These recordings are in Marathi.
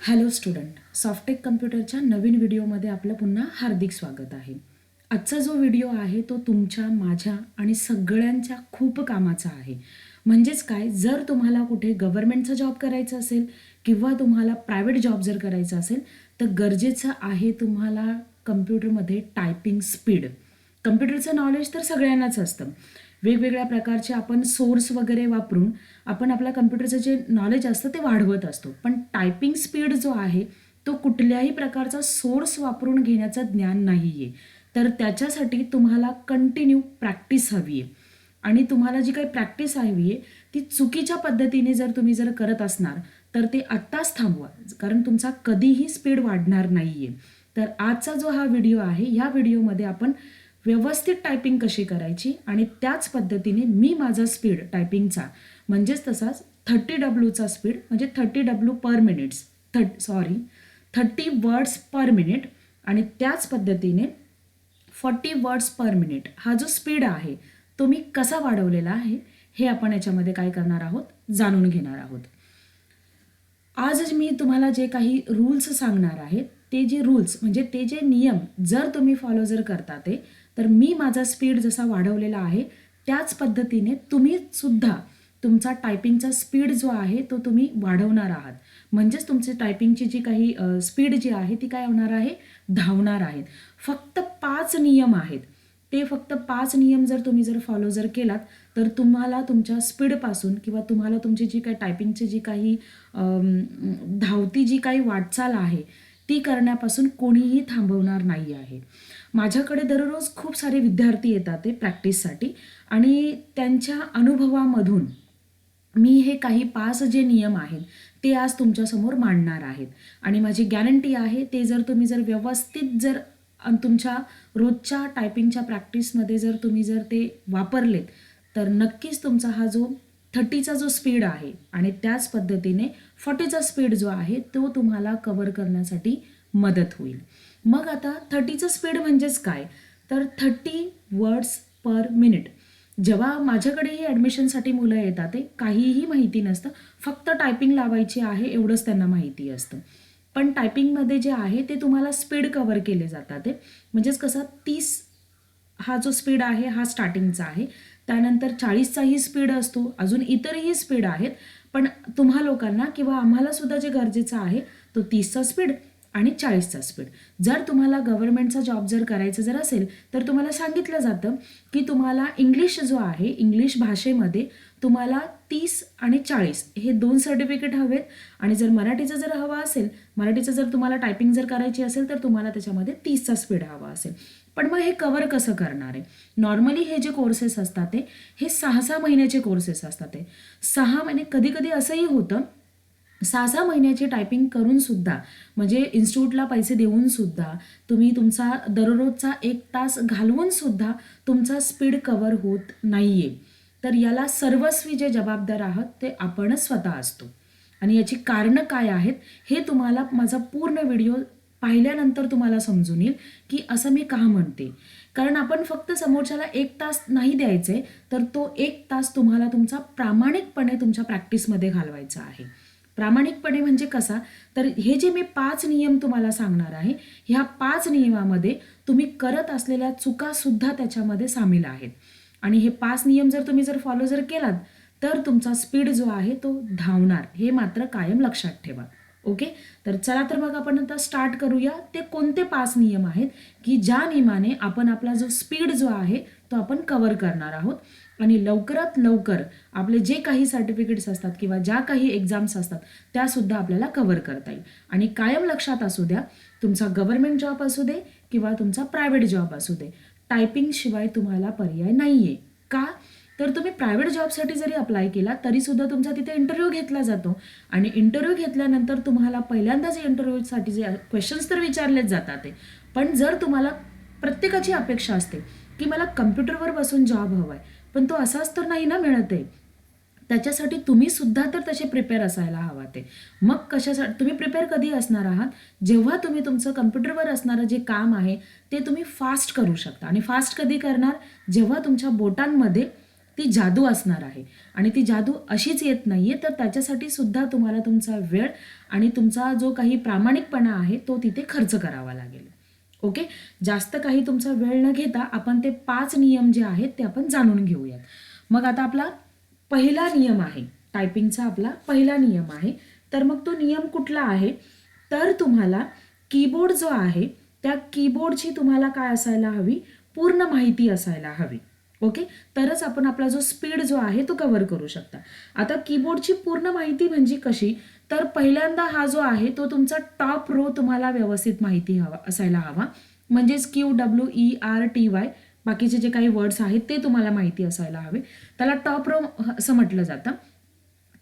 हॅलो स्टुडंट सॉफ्टेक कम्प्युटरच्या नवीन व्हिडिओमध्ये आपलं पुन्हा हार्दिक स्वागत आहे. आजचा जो व्हिडिओ आहे तो तुमच्या माझ्या आणि सगळ्यांच्या खूप कामाचा आहे. म्हणजेच काय जर तुम्हाला कुठे गव्हर्नमेंटचा जॉब करायचा असेल किंवा तुम्हाला प्रायव्हेट जॉब जर करायचा असेल तर गरजेचं आहे तुम्हाला कम्प्युटरमध्ये टायपिंग स्पीड कम्प्युटरचं नॉलेज तर सगळ्यांनाच असतं. वेगवेगळ्या प्रकारचे आपण सोर्स वगैरे वापरून आपण आपल्या कम्प्युटरचं जे नॉलेज असतं ते वाढवत असतो. पण टायपिंग स्पीड जो आहे तो कुठल्याही प्रकारचा सोर्स वापरून घेण्याचं ज्ञान नाही आहे तर त्याच्यासाठी तुम्हाला कंटिन्यू प्रॅक्टिस हवी आहे आणि तुम्हाला जी काही प्रॅक्टिस हवी आहे ती चुकीच्या पद्धतीने जर तुम्ही जर करत असणार तर ते आत्ताच थांबवा. कारण तुमचा कधीही स्पीड वाढणार नाही आहे तर आजचा जो हा व्हिडिओ आहे ह्या व्हिडिओमध्ये आपण व्यवस्थित टायपिंग कशी करायची आणि त्याच पद्धतीने मी माझा स्पीड टायपिंगचा म्हणजेच तसाच थर्टी डब्ल्यूचा स्पीड म्हणजे thirty W per minutes thirty sorry thirty words per minute आणि त्याच पद्धतीने फॉर्टी वर्ड्स पर मिनिट हा जो स्पीड आहे तो मी कसा वाढवलेला आहे हे आपण याच्यामध्ये काय करणार आहोत जाणून घेणार आहोत. आज मी तुम्हाला जे काही रूल्स सांगणार आहे ते जे रूल्स म्हणजे ते जे नियम जर तुम्ही फॉलो जर करता ते तर मी माझा स्पीड जसा वाढवलेला आहे त्याच पद्धतीने तुम्ही सुद्धा तुमचा टायपिंगचा स्पीड जो आहे तो तुम्ही वाढवणार आहात. म्हणजेच तुमची टायपिंगची जी काही स्पीड जी आहे ती काय होणार आहे? धावणार आहेत. फक्त पाच नियम आहेत. ते फक्त पाच नियम जर तुम्ही जर फॉलो जर केलात तर तुम्हाला तुमच्या स्पीडपासून किंवा तुम्हाला तुमची जी काही टायपिंगची जी काही धावती जी काही वाटचाल आहे ती करण्यापासून कोणीही थांबवणार नाही आहे. माझ्याकडे दररोज खूप सारे विद्यार्थी येतात ते प्रॅक्टिससाठी. आणि त्यांच्या अनुभवामधून मी हे काही पाच जे नियम आहेत ते आज तुमच्यासमोर मांडणार आहेत. आणि माझी गॅरंटी आहे ते जर तुम्ही जर व्यवस्थित जर तुमच्या रोजच्या टायपिंगच्या प्रॅक्टिसमध्ये जर तुम्ही जर ते वापरलेत तर नक्कीच तुमचा हा जो थर्टीचा जो स्पीड आहे आणि त्याच पद्धतीने फॉर्टीचा स्पीड जो आहे तो तुम्हाला कवर करण्यासाठी मदत होईल. मग आता थर्टीचं स्पीड म्हणजेच काय? तर थर्टी वर्ड्स पर मिनिट जेव्हा माझ्याकडेही ॲडमिशनसाठी मुलं येतात ते काहीही माहिती नसतं. फक्त टायपिंग लावायची आहे एवढंच त्यांना माहिती असतं. पण टायपिंगमध्ये जे आहे ते तुम्हाला स्पीड कवर केले जातात ते म्हणजेच कसं तीस हा जो स्पीड आहे हा स्टार्टिंगचा आहे. त्यानंतर चाळीसचाही स्पीड असतो. अजून इतरही स्पीड आहेत. पण तुम्हा लोकांना किंवा आम्हाला सुद्धा जे गरजेचं आहे तो तीसचा स्पीड आणि चाळीसचा स्पीड जर तुम्हाला गव्हर्नमेंटचा जॉब जर करायचं जर असेल तर तुम्हाला सांगितलं जातं की तुम्हाला इंग्लिश जो आहे इंग्लिश भाषेमध्ये तुम्हाला तीस आणि चाळीस हे दोन सर्टिफिकेट हवेत. आणि जर मराठीचं जर हवं असेल मराठीचं जर तुम्हाला टायपिंग जर करायची असेल तर तुम्हाला त्याच्यामध्ये तीसचा स्पीड हवा असेल. पण मग हे कवर कसं करणार आहे? नॉर्मली हे जे कोर्सेस असतात ते हे सहा सहा महिन्याचे कोर्सेस असतात ते. सहा महिने कधी कधी असंही होतं सहा सहा महिन्याची टायपिंग करून सुद्धा म्हणजे इन्स्टिट्यूटला पैसे देऊन सुद्धा तुम्ही तुमचा दररोजचा एक तास घालवून सुद्धा तुमचा स्पीड कवर होत नाही आहे तर याला सर्वस्वी जे जबाबदार आहात ते आपणच स्वतः असतो. आणि याची कारणं काय आहेत हे तुम्हाला माझा पूर्ण व्हिडिओ पाहिल्यानंतर तुम्हाला समजून येईल की असं मी का म्हणते. कारण आपण फक्त समोरच्याला एक तास नाही द्यायचे तर तो एक तास तुम्हाला तुमचा प्रामाणिकपणे तुमच्या प्रॅक्टिसमध्ये घालवायचा आहे. प्रामाणिकपणे म्हणजे कसा? तर हे जे मी पाच नियम तुम्हाला सांगणार आहे ह्या पाच नियमामध्ये तुम्ही करत असलेल्या चुकासुद्धा त्याच्यामध्ये सामील आहेत. आणि हे पाच नियम जर तुम्ही जर फॉलो जर केलात तर तुमचा स्पीड जो आहे तो धावणार. हे मात्र कायम लक्षात ठेवा. ओके? तर चला तर मग आपण आता स्टार्ट करूया. ते कोणते पाच नियम आहेत की ज्या नियमाने आपण आपला जो स्पीड जो आहे तो आपण कवर करणार आहोत? आणि लवकरात लवकर आपले जे काही सर्टिफिकेट्स असतात किंवा ज्या काही एक्झाम्स असतात त्यासुद्धा आपल्याला कवर करता येईल. आणि कायम लक्षात असू द्या तुमचा गव्हर्नमेंट जॉब असू दे किंवा तुमचा प्रायव्हेट जॉब असू दे टायपिंग शिवाय तुम्हाला पर्याय नाही आहे का? तर तुम्ही प्रायव्हेट जॉबसाठी जरी अप्लाय केला तरीसुद्धा तुमचा तिथे इंटरव्ह्यू घेतला जातो. आणि इंटरव्ह्यू घेतल्यानंतर तुम्हाला पहिल्यांदाच इंटरव्ह्यूसाठी जे क्वेश्चन्स तर विचारलेच जातात ते. पण जर तुम्हाला प्रत्येकाची अपेक्षा असते की मला कम्प्युटरवर बसून जॉब हवा आहे पण तो असाच तर नाही ना मिळत आहे. त्याच्यासाठी तुम्ही सुद्धा तर तसे प्रिपेअर असायला हवा ते. मग कशासाठी तुम्ही प्रिपेअर कधी असणार आहात? जेव्हा तुम्ही तुमचं कम्प्युटरवर असणारं जे काम आहे ते तुम्ही फास्ट करू शकता. आणि फास्ट कधी करणार? जेव्हा तुमच्या बोटांमध्ये ती जादू असणार आहे. आणि ती जादू अशीच येत नाही आहे तर त्याच्यासाठी सुद्धा तुम्हाला तुमचा वेळ आणि तुमचा जो काही प्रामाणिकपणा आहे तो तिथे खर्च करावा लागेल. ओके? जास्त काही तुमचा वेळ न घेता आपण ते पाच नियम जे आहेत ते आपण जाणून घेऊयात. मग आता आपला पहिला नियम आहे. टायपिंगचा आपला पहिला नियम आहे. तर मग तो नियम कुठला आहे? तर तुम्हाला कीबोर्ड जो आहे त्या कीबोर्डची तुम्हाला काय असायला हवी? पूर्ण माहिती असायला हवी. ओके? तरच आपण आपला जो स्पीड जो आहे तो कव्हर करू शकता. आता कीबोर्डची पूर्ण माहिती म्हणजे कशी? तर पहिल्यांदा हा जो आहे तो तुमचा टॉप रो तुम्हाला व्यवस्थित माहिती हवा असायला हवा. म्हणजेच Q W E R T Y बाकीचे जे काही वर्ड्स आहेत ते तुम्हाला माहिती असायला हवे. त्याला टॉप रो असं म्हटलं जातं.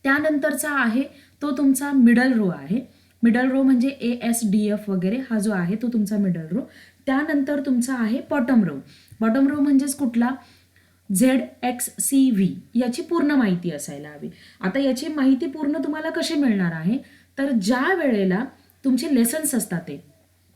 त्यानंतरचा आहे तो तुमचा मिडल रो आहे. मिडल रो म्हणजे ए एस डी एफ वगैरे हा जो आहे तो तुमचा मिडल रो त्यानंतर तुमचा आहे बॉटम रो बॉटम रो म्हणजेच कुठला? झेड एक्स सी व्ही याची पूर्ण माहिती असायला हवी. आता याची माहिती पूर्ण तुम्हाला कशी मिळणार आहे? तर ज्या वेळेला तुमचे लेसन्स असतात ते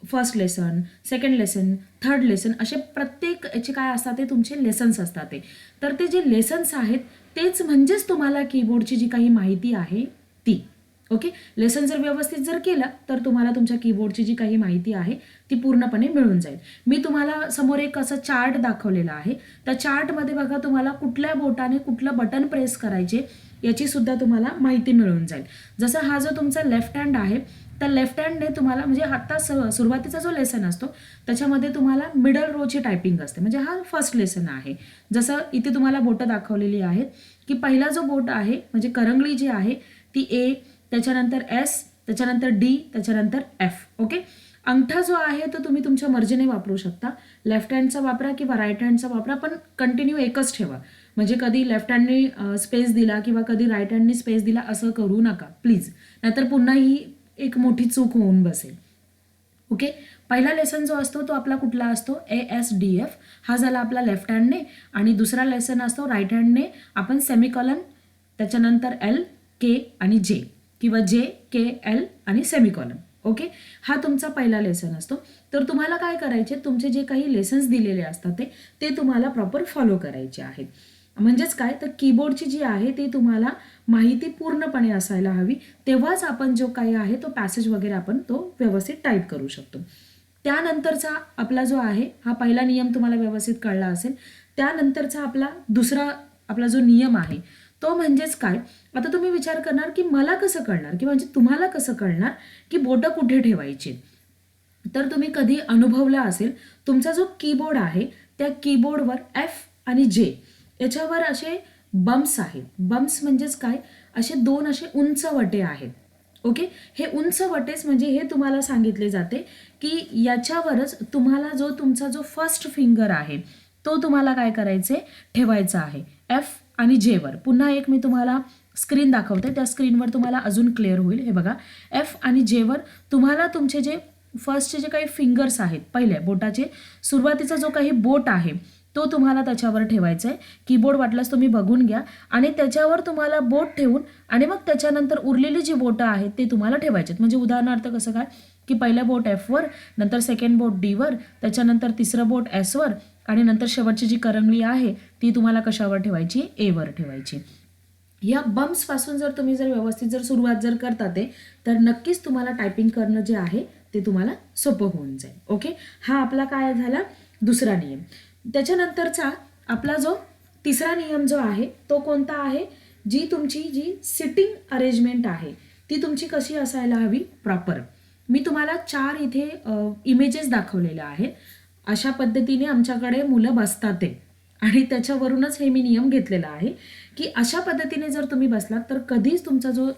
first lesson second lesson third lesson असे प्रत्येक याचे काय असतात ते तुमचे लेसन्स असतात ते. तर ते जे लेसन्स आहेत तेच म्हणजेच तुम्हाला कीबोर्डची जी काही माहिती आहे ती. ओके? लेसन जर व्यवस्थित जर केलं तर तुम्हाला तुमच्या कीबोर्डची जी काही माहिती आहे ती पूर्णपणे मिळून जाईल. मी तुम्हाला समोर एक असं चार्ट दाखवलेला आहे. त्या चार्टमध्ये बघा तुम्हाला कुठल्या बोटाने कुठलं बटन प्रेस करायचे याची सुद्धा तुम्हाला माहिती मिळून जाईल. जसं हा जो तुमचा लेफ्ट हँड आहे तर लेफ्ट हँडने तुम्हाला म्हणजे आत्ता स सुरुवातीचा जो लेसन असतो त्याच्यामध्ये तुम्हाला मिडल रोची टायपिंग असते. म्हणजे हा फर्स्ट लेसन आहे. जसं इथे तुम्हाला बोटं दाखवलेली आहेत की पहिला जो बोट आहे म्हणजे करंगळी जी आहे ती ए त्याच्यानंतर एस त्याच्यानंतर डी त्याच्यानंतर एफ ओके अंगठा जो आहे तो तुम्ही तुमच्या मर्जीने वापरू शकता. लेफ्ट हँडचा वापरा किंवा राईट हँडचा वापरा पण कंटिन्यू एकच ठेवा. म्हणजे कधी लेफ्ट हँडनी स्पेस दिला किंवा कधी राईट हँडनी स्पेस दिला असं करू नका प्लीज नाहीतर पुन्हा ही एक मोठी चूक होऊन बसेल. ओके पहिला लेसन जो असतो तो आपला कुठला असतो? ए एस डी एफ हा झाला आपला लेफ्ट हँडने आणि दुसरा लेसन असतो राईट हँडने आपण सेमिकॉलन त्याच्यानंतर एल के आणि जे किंवा जे के एल आणि सेमिकॉलम. ओके? हा तुमचा पहिला लेसन असतो. तर तुम्हाला काय करायचे? तुमचे जे काही लेसन्स दिलेले असतात ते ते तुम्हाला प्रॉपर फॉलो करायचे आहेत. म्हणजेच काय? तर कीबोर्डची जी आहे ती तुम्हाला माहिती पूर्णपणे असायला हवी. तेव्हाच आपण जो काही आहे तो पॅसेज वगैरे आपण तो व्यवस्थित टाईप करू शकतो. त्यानंतरचा आपला जो आहे हा पहिला नियम तुम्हाला व्यवस्थित कळला असेल. त्यानंतरचा आपला दुसरा आपला जो नियम आहे तो म्हणजेच काय? आता तुम्ही विचार करणार की मला कसं कळणार? की म्हणजे तुम्हाला कसं कळणार की बोटं कुठे ठेवायची? तर तुम्ही कधी अनुभवला असेल तुमचा जो कीबोर्ड आहे त्या कीबोर्डवर एफ आणि जे याच्यावर असे बम्स आहेत. बम्स म्हणजेच काय? असे दोन असे उंच वटे आहेत. ओके? हे उंच वटेच म्हणजे हे तुम्हाला सांगितले जाते की याच्यावरच तुम्हाला जो तुमचा जो फर्स्ट फिंगर आहे तो तुम्हाला काय करायचे? ठेवायचा आहे. एफ आणि जेवर. पुन्हा एक मी तुम्हाला स्क्रीन दाखवते. त्या स्क्रीनवर तुम्हाला अजून क्लिअर होईल. हे बघा. एफ आणि जेवर तुम्हाला तुमचे जे फर्स्टचे जे काही फिंगर्स आहेत पहिले बोटाचे सुरुवातीचा जो काही बोट आहे तो तुम्हाला त्याच्यावर ठेवायचा आहे. कीबोर्ड वाटल्यास तुम्ही बघून घ्या. आणि त्याच्यावर तुम्हाला बोट ठेवून आणि मग त्याच्यानंतर उरलेली जी बोटं आहेत ते तुम्हाला ठेवायचे म्हणजे उदाहरणार्थ कसं काय? की पहिलं बोट एफवर नंतर सेकंड बोट डीवर त्याच्यानंतर तिसरं बोट एसवर आणि नंतर शेवटची जी करंगळी आहे ती तुम्हाला कशावर ठेवायची? एवर ठेवायची. या बम्सपासून जर तुम्ही जर व्यवस्थित जर सुरुवात जर करता ते तर नक्कीच तुम्हाला टायपिंग करणं जे आहे ते तुम्हाला सोपं होऊन जाईल. ओके हा आपला काय झाला? दुसरा नियम. त्याच्यानंतरचा आपला जो तिसरा नियम जो आहे तो कोणता आहे? जी तुमची जी सिटिंग अरेंजमेंट आहे ती तुमची कशी असायला हवी? प्रॉपर मी तुम्हाला चार इथे इमेजेस दाखवलेल्या आहेत. अशा पद्धतीने आमच्याकडे मुलं बसतात ते. आणि त्याच्यावरूनच हे मी नियम घेतलेला आहे की अशा पद्धतीने जर तुम्ही बसलात तर कधीच तुमचा जो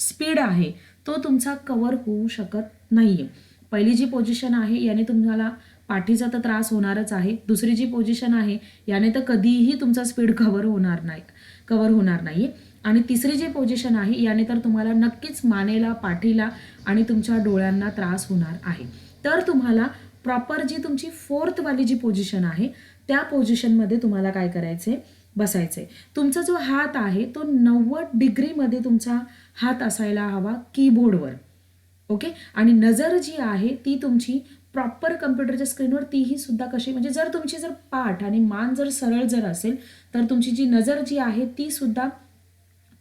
स्पीड आहे तो तुमचा कवर होऊ शकत नाही आहे पहिली जी पोझिशन आहे याने तुम्हाला पाठीचा तर त्रास होणारच आहे. दुसरी जी पोझिशन आहे याने तर कधीही तुमचा स्पीड कव्हर होणार नाही कव्हर होणार नाही आणि तिसरी जी पोझिशन आहे याने तर तुम्हाला नक्कीच मानेला पाठीला आणि तुमच्या डोळ्यांना त्रास होणार आहे. तर तुम्हाला प्रॉपर जी तुमची फोर्थवाली जी पोझिशन आहे त्या पोझिशनमध्ये तुम्हाला काय करायचं आहे बसायचं आहे तुमचा जो हात आहे तो नव्वद डिग्रीमध्ये तुमचा हात असायला हवा कीबोर्डवर ओके आणि नजर जी आहे ती तुमची प्रॉपर कम्प्युटरच्या स्क्रीनवर तीही सुद्धा कशी म्हणजे जर तुमची जर पाठ आणि मान जर सरळ जर असेल तर तुमची जी नजर जी आहे ती सुद्धा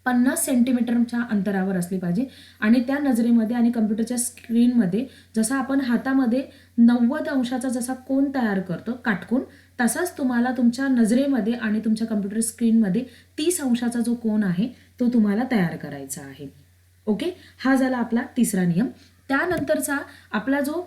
पन्नास सेंटीमीटरच्या अंतरावर असली पाहिजे. आणि त्या नजरेमध्ये आणि कम्प्युटरच्या स्क्रीनमध्ये जसं आपण हातामध्ये नव्वद अंशाचा जसा कोण तयार करतो काटकोन तसाच तुम्हाला तुमच्या नजरेमध्ये आणि तुमच्या कम्प्युटर स्क्रीनमध्ये तीस अंशाचा जो कोण आहे तो तुम्हाला तयार करायचा आहे. ओके हा झाला आपला तिसरा नियम. त्यानंतरचा आपला जो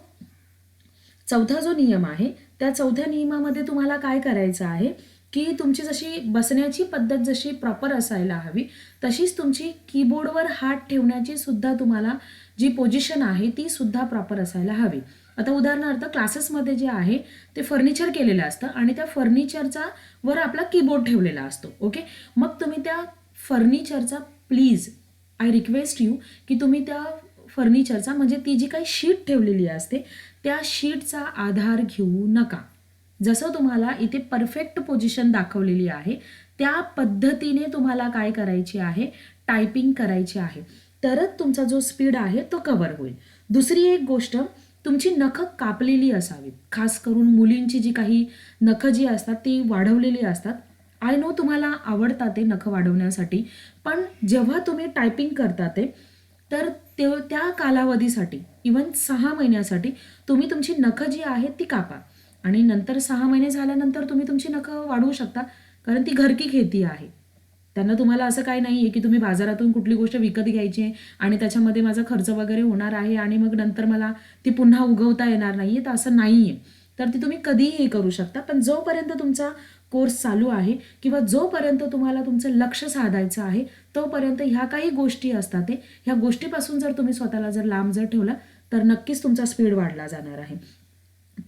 चौथा जो नियम आहे त्या चौथ्या नियमामध्ये तुम्हाला काय करायचं आहे की तुमची जशी बसण्याची पद्धत जशी प्रॉपर असायला हवी तशीच तुमची कीबोर्डवर हात ठेवण्याची सुद्धा तुम्हाला जी पोझिशन आहे ती सुद्धा प्रॉपर असायला हवी. आता उदाहरणार्थ क्लासेसमध्ये जे आहे ते फर्निचर केलेलं असतं आणि त्या फर्निचरचा वर आपला कीबोर्ड ठेवलेला असतो ओके? मग तुम्ही त्या फर्निचरचा प्लीज आय रिक्वेस्ट यू की तुम्ही त्या फर्निचरचा म्हणजे ती जी काही शीट ठेवलेली असते त्या शीटचा आधार घेऊ नका. जसं तुम्हाला इथे परफेक्ट पोझिशन दाखवलेली आहे त्या पद्धतीने तुम्हाला काय करायची आहे? टायपिंग करायची आहे. तरच तुमचा जो स्पीड आहे तो कवर होईल. दुसरी एक गोष्ट तुमची नखं कापलेली असावीत. खास करून मुलींची जी काही नखं जी असतात ती वाढवलेली असतात. आय नो तुम्हाला आवडतात ते नखं वाढवण्यासाठी पण जेव्हा तुम्ही टायपिंग करता ते तर ते त्या कालावधीसाठी इवन सहा महिन्यासाठी तुम्ही तुमची नखं जी आहेत ती कापा. आणि नंतर सहा महिने झाल्यानंतर तुम्ही तुमची नखं वाढवू शकता कारण ती घरकी खेती आहे. त्यांना तुम्हाला असं काही नाही आहे की तुम्ही बाजारातून कुठली गोष्ट विकत घ्यायची आहे आणि त्याच्यामध्ये माझा खर्च वगैरे होणार आहे आणि मग नंतर मला ती पुन्हा उगवता येणार नाही आहे तर असं नाही आहे तर ती तुम्ही कधीही करू शकता. पण जोपर्यंत तुमचा कोर्स चालू आहे किंवा जोपर्यंत तुम्हाला तुमचं लक्ष साधायचं आहे तोपर्यंत ह्या काही गोष्टी असतात ते ह्या गोष्टीपासून जर तुम्ही स्वतःला जर लांब जर ठेवला तर नक्कीच तुमचा स्पीड वाढला जाणार आहे.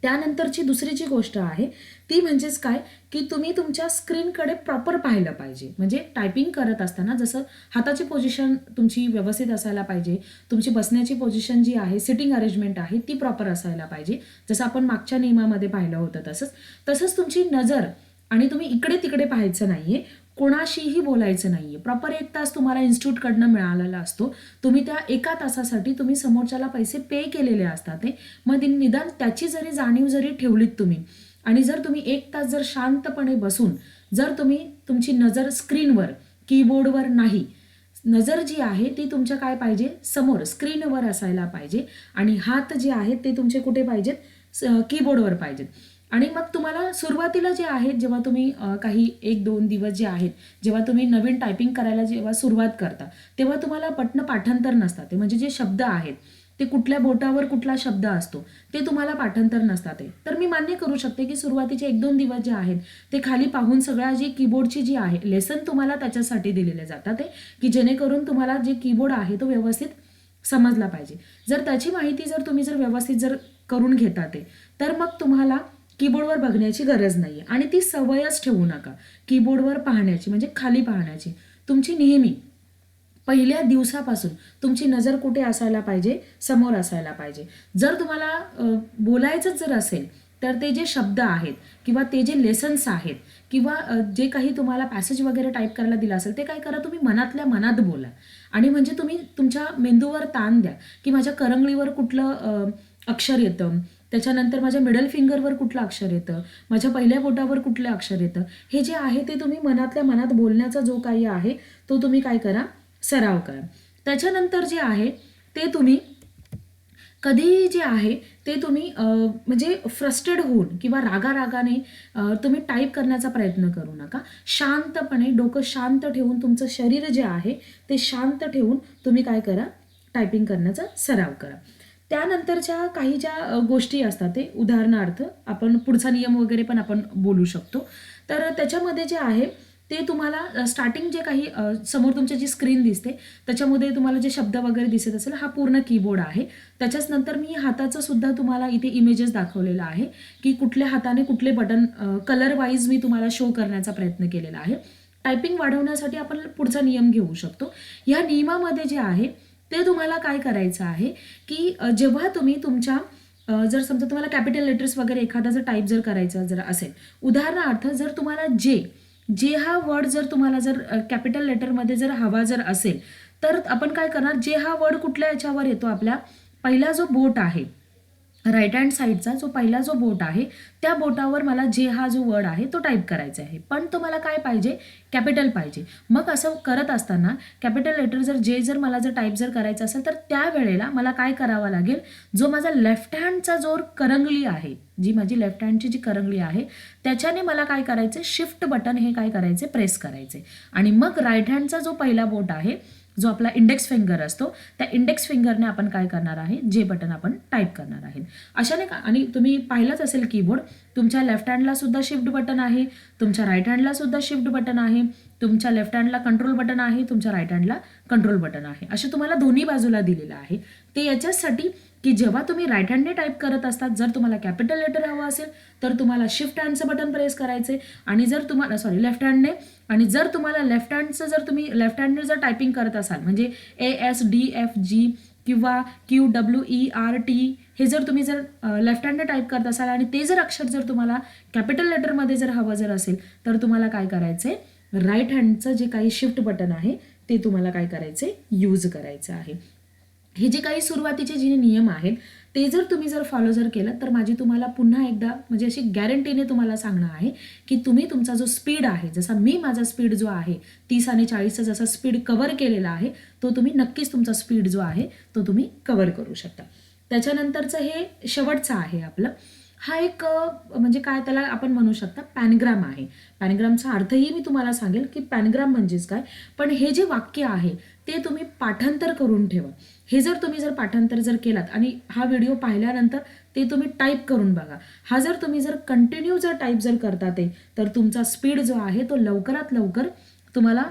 त्यानंतरची दुसरी जी गोष्ट आहे ती म्हणजेच काय? की तुम्ही तुमच्या स्क्रीनकडे प्रॉपर पाहिलं पाहिजे. म्हणजे टायपिंग करत असताना जसं हाताची पोझिशन तुमची व्यवस्थित असायला पाहिजे तुमची बसण्याची पोझिशन जी आहे सिटिंग अरेंजमेंट आहे ती प्रॉपर असायला पाहिजे. जसं आपण मागच्या नियमामध्ये पाहिलं होतं तसंच. तसंच तुमची नजर आणि तुम्ही इकडे तिकडे पाहायचं नाहीये कोणाशीही बोलायचं नाहीये. प्रॉपर एक तास तुम्हाला इन्स्टिट्यूटकडनं मिळालेला असतो. तुम्ही त्या एका तासासाठी तुम्ही समोरच्याला पैसे पे केलेले असतात ते मग निदान त्याची जरी जाणीव जरी ठेवलीत तुम्ही आणि जर तुम्ही एक तास जर शांतपणे बसून जर तुम्ही तुमची नजर स्क्रीनवर कीबोर्डवर नाही नजर जी आहे ती तुमच्या काय पाहिजे? समोर स्क्रीनवर असायला पाहिजे आणि हात जे आहेत ते तुमचे कुठे पाहिजेत? कीबोर्डवर पाहिजेत. आणि मग तुम्हाला सुरुवातीला जे आहेत जेव्हा तुम्ही काही एक दोन दिवस जे आहेत जेव्हा तुम्ही नवीन टायपिंग करायला जेव्हा सुरुवात करता तेव्हा तुम्हाला पटणं पाठांतर नसतात. ते म्हणजे जे शब्द आहेत ते कुठल्या बोटावर कुठला शब्द असतो ते तुम्हाला पाठांतर नसतात. ते तर मी मान्य करू शकते की सुरुवातीचे एक दोन दिवस जे आहेत ते खाली पाहून सगळ्या जी कीबोर्डची जी आहे लेसन तुम्हाला त्याच्यासाठी दिलेले जातात ते की जेणेकरून तुम्हाला जे कीबोर्ड आहे तो व्यवस्थित समजला पाहिजे. जर त्याची माहिती जर तुम्ही जर व्यवस्थित जर करून घेता ते तर मग तुम्हाला कीबोर्डवर बघण्याची गरज नाही आहे आणि ती सवयच ठेवू नका. कीबोर्डवर पाहण्याची म्हणजे खाली पाहण्याची. तुमची नेहमी पहिल्या दिवसापासून तुमची नजर कुठे असायला पाहिजे? समोर असायला पाहिजे. जर तुम्हाला बोलायचंच जर असेल तर ते जे शब्द आहेत किंवा ते जे लेसन्स आहेत किंवा जे काही तुम्हाला पॅसेज वगैरे टाईप करायला दिलं असेल ते काय करा तुम्ही मनातल्या मनात बोला. आणि म्हणजे तुम्ही तुमच्या मेंदूवर ताण द्या की माझ्या करंगळीवर कुठलं अक्षर येतं त्याच्यानंतर माझ्या मिडल फिंगरवर कुठलं अक्षर येतं? माझ्या पहिल्या बोटावर कुठलं अक्षर येतं? हे जे आहे ते तुम्ही मनातल्या मनात बोलण्याचा जो काही आहे तो तुम्ही काय करा? सराव करा. त्याच्यानंतर जे आहे ते तुम्ही कधी जे आहे ते तुम्ही म्हणजे फ्रस्टेड होऊन किंवा रागारागाने तुम्ही टाईप करण्याचा प्रयत्न करू नका. शांतपणे डोकं शांत ठेवून तुमचं शरीर जे आहे ते शांत ठेवून तुम्ही काय करा? टायपिंग करण्याचा सराव करा. त्यानंतरच्या काही ज्या गोष्टी असतात ते उदाहरणार्थ आपण पुढचा नियम वगैरे पण आपण बोलू शकतो. तर त्याच्यामध्ये जे आहे ते तुम्हाला स्टार्टिंग जे काही समोर तुमची जी स्क्रीन दिसते त्याच्यामध्ये तुम्हाला जे शब्द वगैरे दिसत असेल हा पूर्ण कीबोर्ड आहे. त्याच्याच नंतर मी हाताचं सुद्धा तुम्हाला इथे इमेजेस दाखवलेला आहे की कुठल्या हाताने कुठले बटन कलर वाईज मी तुम्हाला शो करण्याचा प्रयत्न केलेला आहे. टायपिंग वाढवण्यासाठी आपण पुढचा नियम घेऊ शकतो. ह्या नियमामध्ये जे आहे ते तुम्हाला काय करायचं आहे की जेव्हा तुम्ही तुमच्या जर समजा तुम्हाला कॅपिटल लेटर्स वगैरे एखादा जर टाईप जर करायचा जर असेल उदाहरणार्थ जर तुम्हाला जे जे हा वर्ड जर तुम्हाला जर कॅपिटल लेटरमध्ये जर हवा जर असेल तर आपण काय करणार? जे हा वर्ड कुठल्या याच्यावर येतो? आपल्या पहिला जो बोट आहे राईट हँड साईडचा जो पहिला जो बोट आहे त्या बोटावर मला जे हा जो वर्ड आहे तो टाईप करायचा आहे. पण तो मला काय पाहिजे? कॅपिटल पाहिजे. मग असं करत असताना कॅपिटल लेटर जर जे जर मला जर टाईप जर करायचं असेल तर त्या वेळेला मला काय करावं लागेल? जो माझा लेफ्ट हँडचा जो करंगली आहे जी माझी लेफ्ट हँडची जी करंगली आहे त्याच्याने मला काय करायचं शिफ्ट बटन हे काय करायचे प्रेस करायचे आणि मग राईट हँडचा जो पहिला बोट आहे जो आपला इंडेक्स फिंगर असतो त्या इंडेक्स फिंगरने आपण काय करणार आहे? जे बटन आपण टाईप करणार आहे. अशाने का आणि तुम्ही पाहिलंच असेल कीबोर्ड तुमच्या लेफ्ट हँडला सुद्धा शिफ्ट बटन आहे तुमच्या राईट हँडला सुद्धा शिफ्ट बटन आहे तुमच्या लेफ्ट हँडला कंट्रोल बटन आहे तुमच्या राईट हँडला कंट्रोल बटन आहे. असे तुम्हाला दोन्ही बाजूला दिलेलं आहे. ते याच्यासाठी की जेव्हा तुम्ही राईट हँडने टाईप करत असतात जर तुम्हाला कॅपिटल लेटर हवं असेल तर तुम्हाला शिफ्ट हँडचं बटन प्रेस करायचे आणि जर तुम्हाला सॉरी लेफ्ट हँडने आणि जर तुम्हाला लेफ्ट हँडचं जर तुम्ही लेफ्ट हँडने जर टायपिंग करत असाल म्हणजे A S D F G किंवा Q W E R T हे जर तुम्ही जर लेफ्ट हँडने टाईप करत असाल आणि ते जर अक्षर जर तुम्हाला कॅपिटल लेटरमध्ये जर हवं जर असेल तर तुम्हाला काय करायचं आहे राईट हँडचं जे काही शिफ्ट बटन आहे ते तुम्हाला काय करायचं आहे यूज करायचं आहे. हे जे काही सुरुवातीचे जे नियम आहेत ते जर तुम्ही जर फॉलो जर केलं तर माझी तुम्हाला पुन्हा एकदा म्हणजे अशी गॅरंटीने तुम्हाला सांगणं आहे की तुम्ही तुमचा जो स्पीड आहे जसा मी माझा स्पीड जो आहे तीस आणि चाळीसचा जसा स्पीड कवर केलेला आहे तो तुम्ही नक्कीच तुमचा स्पीड जो आहे तो तुम्ही कवर करू शकता. त्याच्यानंतरचं हे शेवटचं आहे आपलं. हा एक म्हणजे काय त्याला आपण म्हणू शकता पॅनग्राम आहे. पॅनग्रामचा अर्थही मी तुम्हाला सांगेल की पॅनग्राम म्हणजेच काय पण हे जे वाक्य आहे ते तुम्ही पाठांतर करून ठेवा. हे जर तुम्ही जर पाठांतर जर केलात आणि हा व्हिडिओ पाहिल्यानंतर ते तुम्ही टाईप करून बघा. हा जर तुम्ही जर कंटिन्यू जर टाईप जर करता ते तर तुमचा स्पीड जो आहे तो लवकरात लवकर तुम्हाला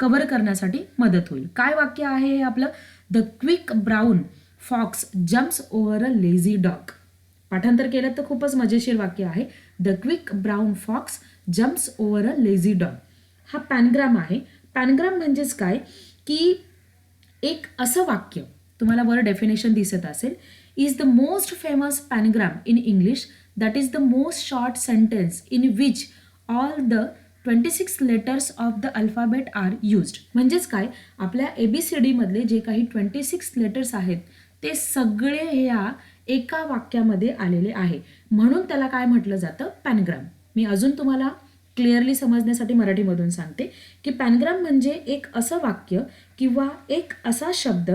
कव्हर करण्यासाठी मदत होईल. काय वाक्य आहे हे आपलं? The quick brown fox jumps over a lazy dog पाठांतर केलं तर खूपच मजेशीर वाक्य आहे. The quick brown fox jumps over a lazy dog हा पॅनग्राम आहे. पॅनग्राम म्हणजेच काय? की एक असं वाक्य तुम्हाला वर डेफिनेशन दिसत असेल is the most famous pangram in English that is the most short sentence in which all the twenty six letters of the alphabet are used म्हणजेच काय? आपल्या ए बी सी डीमधले जे काही ट्वेंटी सिक्स लेटर्स आहेत ते सगळे ह्या एका वाक्यामध्ये आलेले आहे. म्हणून त्याला काय म्हटलं जातं? पॅनग्राम मी अजून तुम्हाला क्लिअरली समजण्यासाठी मराठीमधून सांगते की पॅनग्राम म्हणजे एक असं वाक्य किंवा एक असा शब्द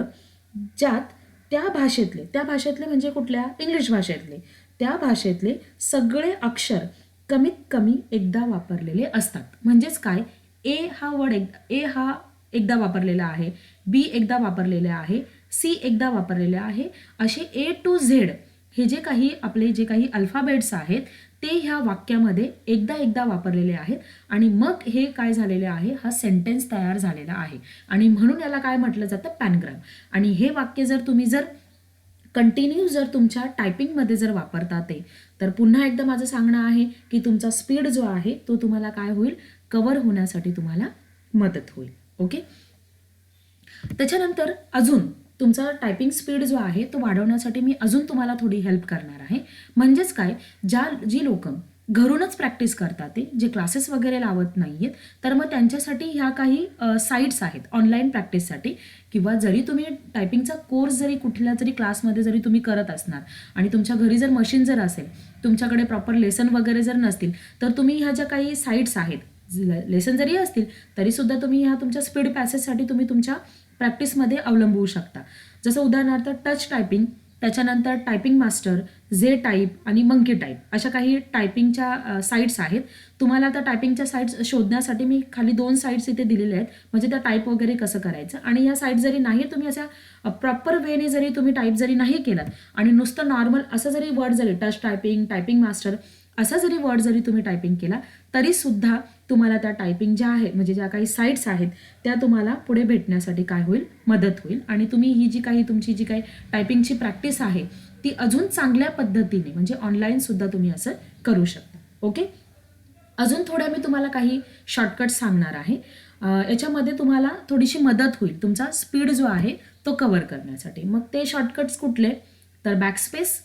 ज्यात त्या भाषेतले त्या भाषेतले म्हणजे कुठल्या? इंग्लिश भाषेतले. त्या भाषेतले सगळे अक्षर कमीत कमी एकदा वापरलेले असतात. म्हणजेच काय? ए हा वर्ड एक ए हा एकदा वापरलेला आहे बी एकदा वापरलेला आहे सी एकदा वापरलेले आहे. असे ए टू झेड हे जे काही आपले जे काही अल्फाबेट्स आहेत ते ह्या वाक्यामध्ये एकदा एकदा वापरलेले आहेत आणि मग हे काय झालेले आहे? हा सेंटेन्स तयार झालेला आहे. आणि म्हणून याला काय म्हटलं जातं? पॅनग्राम आणि हे वाक्य जर तुम्ही जर कंटिन्यू जर तुमच्या टायपिंगमध्ये जर वापरता ते तर पुन्हा एकदा माझं सांगणं आहे की तुमचा स्पीड जो आहे तो तुम्हाला काय होईल? कवर होण्यासाठी तुम्हाला मदत होईल. ओके त्याच्यानंतर अजून तुमचा टायपिंग स्पीड जो आहे तो वाढवण्यासाठी मी अजून तुम्हाला थोडी हेल्प करणार आहे. म्हणजेच काय? ज्या जी लोक घरूनच प्रॅक्टिस करतात ते जे क्लासेस वगैरे लावत नाही आहेत तर मग त्यांच्यासाठी ह्या काही साईट्स आहेत ऑनलाईन प्रॅक्टिससाठी किंवा जरी तुम्ही टायपिंगचा कोर्स जरी कुठल्या तरी क्लासमध्ये जरी तुम्ही करत असणार आणि तुमच्या घरी जर मशीन जर असेल तुमच्याकडे प्रॉपर लेसन वगैरे जर नसतील तर तुम्ही ह्या ज्या काही साईट्स आहेत लेसन जरी असतील तरीसुद्धा तुम्ही ह्या तुमच्या स्पीड पॅसेजसाठी तुम्ही तुमच्या प्रॅक्टिसमध्ये अवलंबू शकता. जसं उदाहरणार्थ टच टायपिंग त्याच्यानंतर टायपिंग मास्टर झे टाईप आणि मंकी टाईप अशा काही टायपिंगच्या साईट्स आहेत. तुम्हाला आता टायपिंगच्या साईट्स शोधण्यासाठी मी खाली दोन साईट्स इथे दिलेल्या आहेत. म्हणजे त्या टाईप वगैरे कसं करायचं? आणि या साईट जरी नाही तुम्ही अशा प्रॉपर वेने जरी तुम्ही टाईप जरी नाही केलात आणि नुसतं नॉर्मल असं जरी वर्ड जरी टच टायपिंग टायपिंग मास्टर असा जरी वर्ड जरी तुम्ही टायपिंग केला तरीसुद्धा तुम्हाला त्या टायपिंग ज्या आहेत म्हणजे ज्या काही साईट्स आहेत त्या तुम्हाला पुढे भेटण्यासाठी काय होईल? मदत होईल. आणि तुम्ही ही जी काही तुमची जी काही टायपिंगची प्रॅक्टिस आहे ती अजून चांगल्या पद्धतीने म्हणजे ऑनलाईनसुद्धा तुम्ही असं करू शकता. ओके अजून थोड्या मी तुम्हाला काही शॉर्टकट सांगणार आहे. याच्यामध्ये तुम्हाला थोडीशी मदत होईल. तुमचा स्पीड जो आहे तो कवर करण्यासाठी. मग ते शॉर्टकट्स कुठले? तर बॅकस्पेस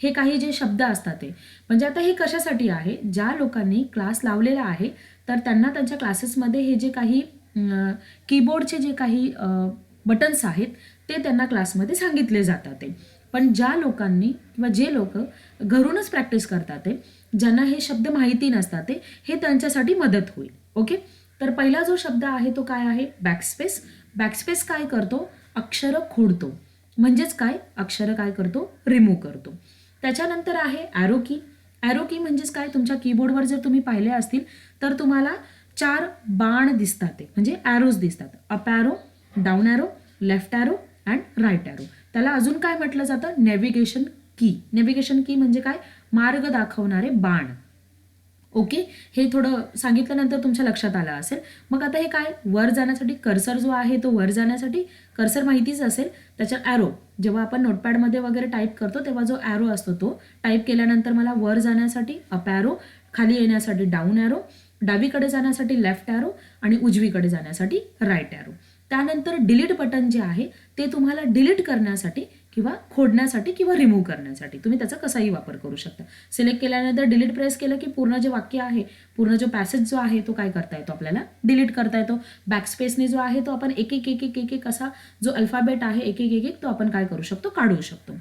हे काही जे शब्द असतात ते. म्हणजे आता हे कशासाठी आहे? ज्या लोकांनी क्लास लावलेला आहे तर त्यांना त्यांच्या क्लासेसमध्ये हे जे काही कीबोर्डचे जे काही बटन्स आहेत ते त्यांना क्लासमध्ये सांगितले जातात ते. पण ज्या लोकांनी किंवा जे लोक घरूनच प्रॅक्टिस करतात ते ज्यांना हे शब्द माहिती नसतात ते हे त्यांच्यासाठी मदत होईल. ओके तर पहिला जो शब्द आहे तो काय आहे? बॅकस्पेस बॅकस्पेस काय करतो? अक्षरं खोडतो. म्हणजेच काय? अक्षरं काय करतो? रिमूव्ह करतो. त्याच्यानंतर आहे ॲरो की ॲरो की म्हणजेच काय? तुमच्या कीबोर्डवर जर तुम्ही पाहिले असतील तर तुम्हाला चार बाण दिसतात ते. म्हणजे ॲरोज दिसतात. Up arrow down arrow left arrow and right arrow त्याला अजून काय म्हटलं जातं? नेव्हिगेशन की नेव्हिगेशन की म्हणजे काय? मार्ग दाखवणारे बाण. ओके? हे थोडं सांगितल्यानंतर तुमच्या लक्षात आलं असेल. मग आता हे काय? वर जाण्यासाठी कर्सर जो आहे तो वर जाण्यासाठी कर्सर माहितीच असेल. त्याच्या ॲरो जेव्हा आपण नोटपॅडमध्ये वगैरे टाईप करतो तेव्हा जो ॲरो असतो तो टाईप केल्यानंतर मला वर जाण्यासाठी अप ॲरो खाली येण्यासाठी डाऊन ॲरो डावीकडे जाण्यासाठी लेफ्ट ॲरो आणि उजवीकडे जाण्यासाठी राईट ॲरो त्यानंतर डिलीट बटन जे आहे ते तुम्हाला डिलीट करण्यासाठी किंवा खोडण्यासाठी किंवा रिमूव्ह करण्यासाठी. तुम्ही त्याचा कसाही वापर करू शकता. सिलेक्ट केल्यानंतर डिलीट प्रेस केलं की पूर्ण जे वाक्य आहे पूर्ण जो पॅसेज जो आहे तो काय करता येतो आपल्याला? डिलीट करता येतो. बॅकस्पेसने जो आहे तो आपण एक एक एक एक एक एक असा जो अल्फाबेट आहे एक एक एक एक तो आपण काय करू शकतो? काढू शकतो.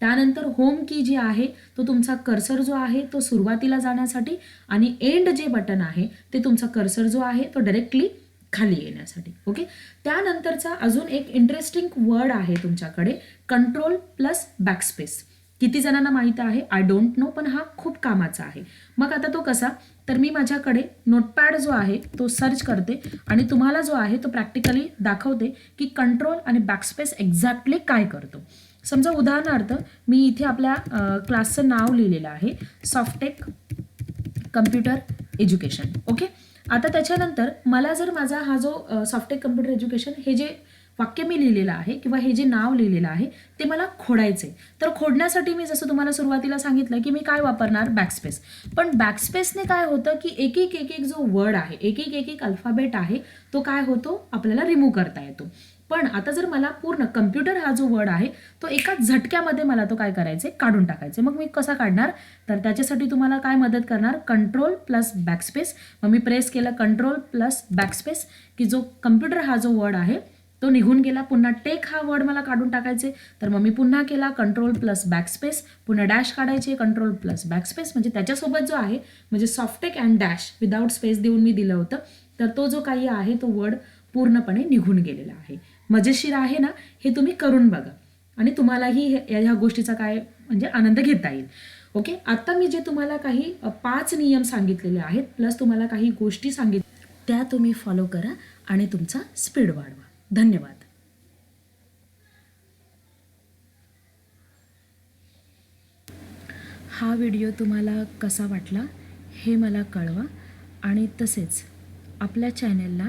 त्यानंतर होम की जी आहे तो तुमचा कर्सर जो आहे तो सुरुवातीला जाण्यासाठी आणि एंड जे बटन आहे ते तुमचा कर्सर जो आहे तो डायरेक्टली खाली येण्यासाठी. ओके त्यानंतरचा अजून एक इंटरेस्टिंग वर्ड आहे तुमच्याकडे कंट्रोल प्लस बॅकस्पेस किती जणांना माहीत आहे? आय डोंट नो पण हा खूप कामाचा आहे. मग आता तो कसा? तर मी माझ्याकडे नोटपॅड जो आहे तो सर्च करते आणि तुम्हाला जो आहे तो प्रॅक्टिकली दाखवते की कंट्रोल आणि बॅकस्पेस एक्झॅक्टली काय करतो. समजा उदाहरणार्थ मी इथे आपल्या क्लासचं नाव लिहिलेलं आहे सॉफ्टेक कम्प्युटर एज्युकेशन ओके आता त्याच्यानंतर मला जर माझा हा जो सॉफ्टवेअर कम्प्युटर एज्युकेशन हे जे वाक्य मी लिहिलेलं आहे किंवा हे जे नाव लिहिलेलं आहे ते मला खोडायचे तर खोडण्यासाठी मी जसं तुम्हाला सुरुवातीला सांगितलं की मी काय वापरणार? बॅकस्पेस पण बॅकस्पेसने काय होतं की एक एक एक एक जो वर्ड आहे एक एक एक एक अल्फाबेट आहे तो काय होतो? आपल्याला रिमूव्ह करता येतो. पण आता जर मला पूर्ण कम्प्युटर हा जो वर्ड आहे तो एका झटक्यामध्ये मला तो काय करायचे काढून टाकायचे मग मी कसा काढणार? तर त्याच्यासाठी तुम्हाला काय मदत करणार? कंट्रोल प्लस बॅकस्पेस मग मी प्रेस केलं कंट्रोल प्लस बॅकस्पेस की जो कम्प्युटर हा जो वर्ड आहे तो निघून गेला. पुन्हा टेक हा वर्ड मला काढून टाकायचे तर मग मी पुन्हा केला कंट्रोल प्लस बॅकस्पेस पुन्हा डॅश काढायचे कंट्रोल प्लस बॅकस्पेस म्हणजे त्याच्यासोबत जो आहे म्हणजे Softech and dash without space देऊन मी दिलं होतं. तर तो जो काही आहे तो वर्ड पूर्णपणे निघून गेलेला आहे. मजेशीर आहे ना? हे तुम्ही करून बघा. आणि तुम्हालाही ह्या गोष्टीचा काय म्हणजे आनंद घेता येईल. ओके? आत्ता मी जे तुम्हाला काही पाच नियम सांगितलेले आहेत प्लस तुम्हाला काही गोष्टी सांगित त्या तुम्ही फॉलो करा आणि तुमचा स्पीड वाढवा. धन्यवाद. हा व्हिडिओ तुम्हाला कसा वाटला हे मला कळवा. आणि तसेच आपल्या चॅनलला